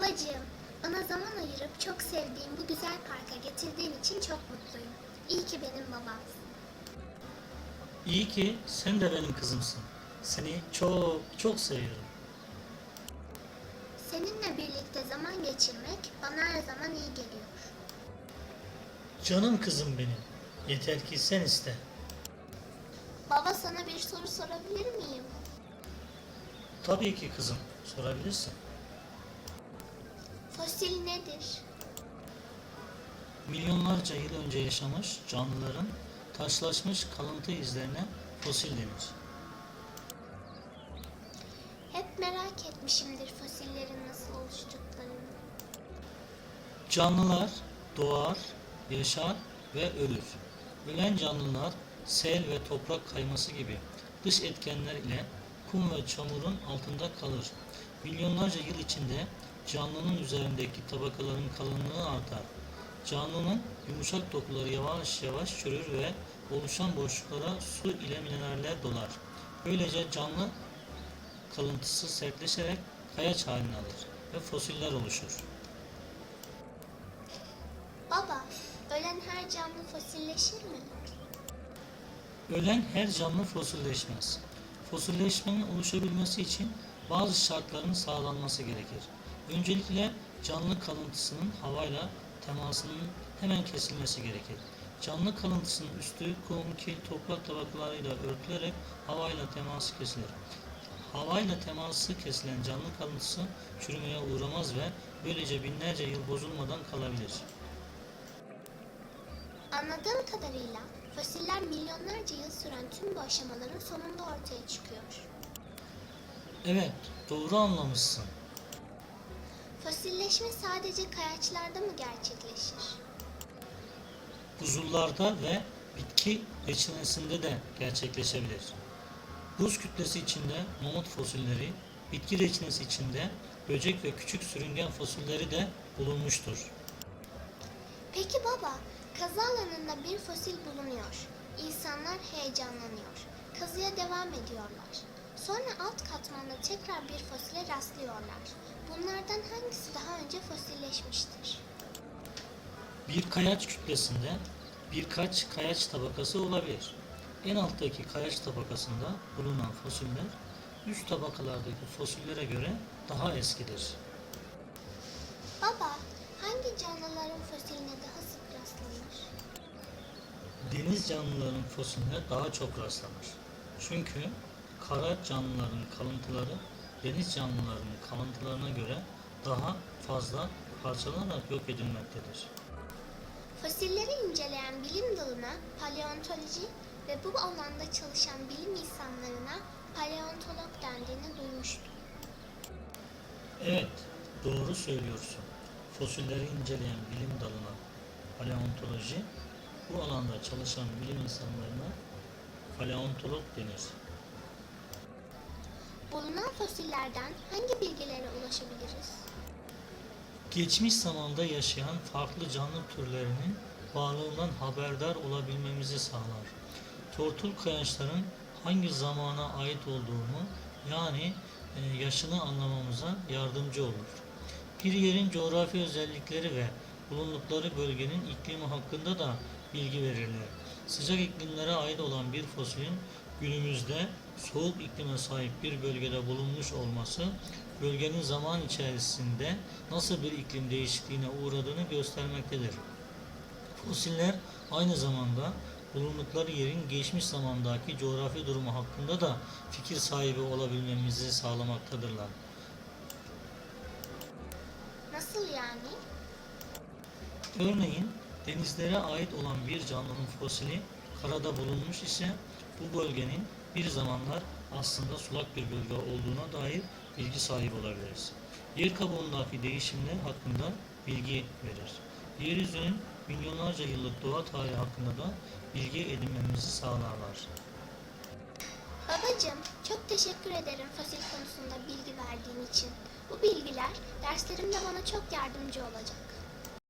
Babacığım, bana zaman ayırıp çok sevdiğim bu güzel parka getirdiğin için çok mutluyum. İyi ki benim babamsın. İyi ki sen de benim kızımsın. Seni çok çok seviyorum. Seninle birlikte zaman geçirmek bana her zaman iyi geliyor. Canım kızım benim. Yeter ki sen iste. Baba sana bir soru sorabilir miyim? Tabii ki kızım. Sorabilirsin. Fosil nedir? Milyonlarca yıl önce yaşamış canlıların taşlaşmış kalıntı izlerine fosil denir. Hep merak etmişimdir fosillerin nasıl oluştuklarını. Canlılar doğar, yaşar ve ölür. Ölen canlılar sel ve toprak kayması gibi dış etkenler ile kum ve çamurun altında kalır. Milyonlarca yıl içinde canlının üzerindeki tabakaların kalınlığı artar. Canlının yumuşak dokuları yavaş yavaş çürür ve oluşan boşluklara su ile mineraller dolar. Böylece canlı kalıntısı sertleşerek kayaç halini alır ve fosiller oluşur. Baba, ölen her canlı fosilleşir mi? Ölen her canlı fosilleşmez. Fosilleşmenin oluşabilmesi için bazı şartların sağlanması gerekir. Öncelikle canlı kalıntısının havayla temasının hemen kesilmesi gerekir. Canlı kalıntısının üstü kum, kil, toprak tabakalarıyla örtülerek havayla teması kesilir. Havayla teması kesilen canlı kalıntısı çürümeye uğramaz ve böylece binlerce yıl bozulmadan kalabilir. Anladığım kadarıyla fosiller milyonlarca yıl süren tüm bu aşamaların sonunda ortaya çıkıyor. Evet, doğru anlamışsın. Fosilleşme sadece kayaçlarda mı gerçekleşir? buzullarda ve bitki reçinesinde de gerçekleşebilir. Buz kütlesi içinde mamut fosilleri, bitki reçinesi içinde böcek ve küçük sürüngen fosilleri de bulunmuştur. Peki baba, kazı alanında bir fosil bulunuyor. İnsanlar heyecanlanıyor. Kazıya devam ediyorlar. Sonra alt katmanda tekrar bir fosile rastlıyorlar. Bunlardan hangisi daha önce fosilleşmiştir? Bir kayaç kütlesinde birkaç kayaç tabakası olabilir. En alttaki kayaç tabakasında bulunan fosiller üst tabakalardaki fosillere göre daha eskidir. Baba, hangi canlıların fosiline daha sık rastlanır? Deniz canlılarının fosiline daha çok rastlanır. Çünkü kara canlıların kalıntıları deniz canlılarının kalıntılarına göre daha fazla parçalanarak yok edilmektedir. Fosilleri inceleyen bilim dalına paleontoloji ve bu alanda çalışan bilim insanlarına paleontolog dendiğini duymuştum. Evet, doğru söylüyorsun. Fosilleri inceleyen bilim dalına paleontoloji, bu alanda çalışan bilim insanlarına paleontolog denir. Bulunan fosillerden hangi bilgilere ulaşabiliriz? Geçmiş zamanda yaşayan farklı canlı türlerinin varlığından haberdar olabilmemizi sağlar. Tortul kayaçların hangi zamana ait olduğunu yani e, yaşını anlamamıza yardımcı olur. Bir yerin coğrafi özellikleri ve bulundukları bölgenin iklimi hakkında da bilgi verirler. Sıcak iklimlere ait olan bir fosilin günümüzde soğuk iklime sahip bir bölgede bulunmuş olması bölgenin zaman içerisinde nasıl bir iklim değişikliğine uğradığını göstermektedir. Fosiller aynı zamanda bulundukları yerin geçmiş zamandaki coğrafi durumu hakkında da fikir sahibi olabilmemizi sağlamaktadırlar. Nasıl yani? Örneğin denizlere ait olan bir canlının fosili karada bulunmuş ise bu bölgenin bir zamanlar aslında sulak bir bölge olduğuna dair bilgi sahibi olabiliriz. Yer kabuğundaki değişimler hakkında bilgi verir. Yeryüzünün milyonlarca yıllık doğa tarihi hakkında da bilgi edinmemizi sağlarlar. Babacığım, çok teşekkür ederim fosil konusunda bilgi verdiğin için. Bu bilgiler derslerimde bana çok yardımcı olacak.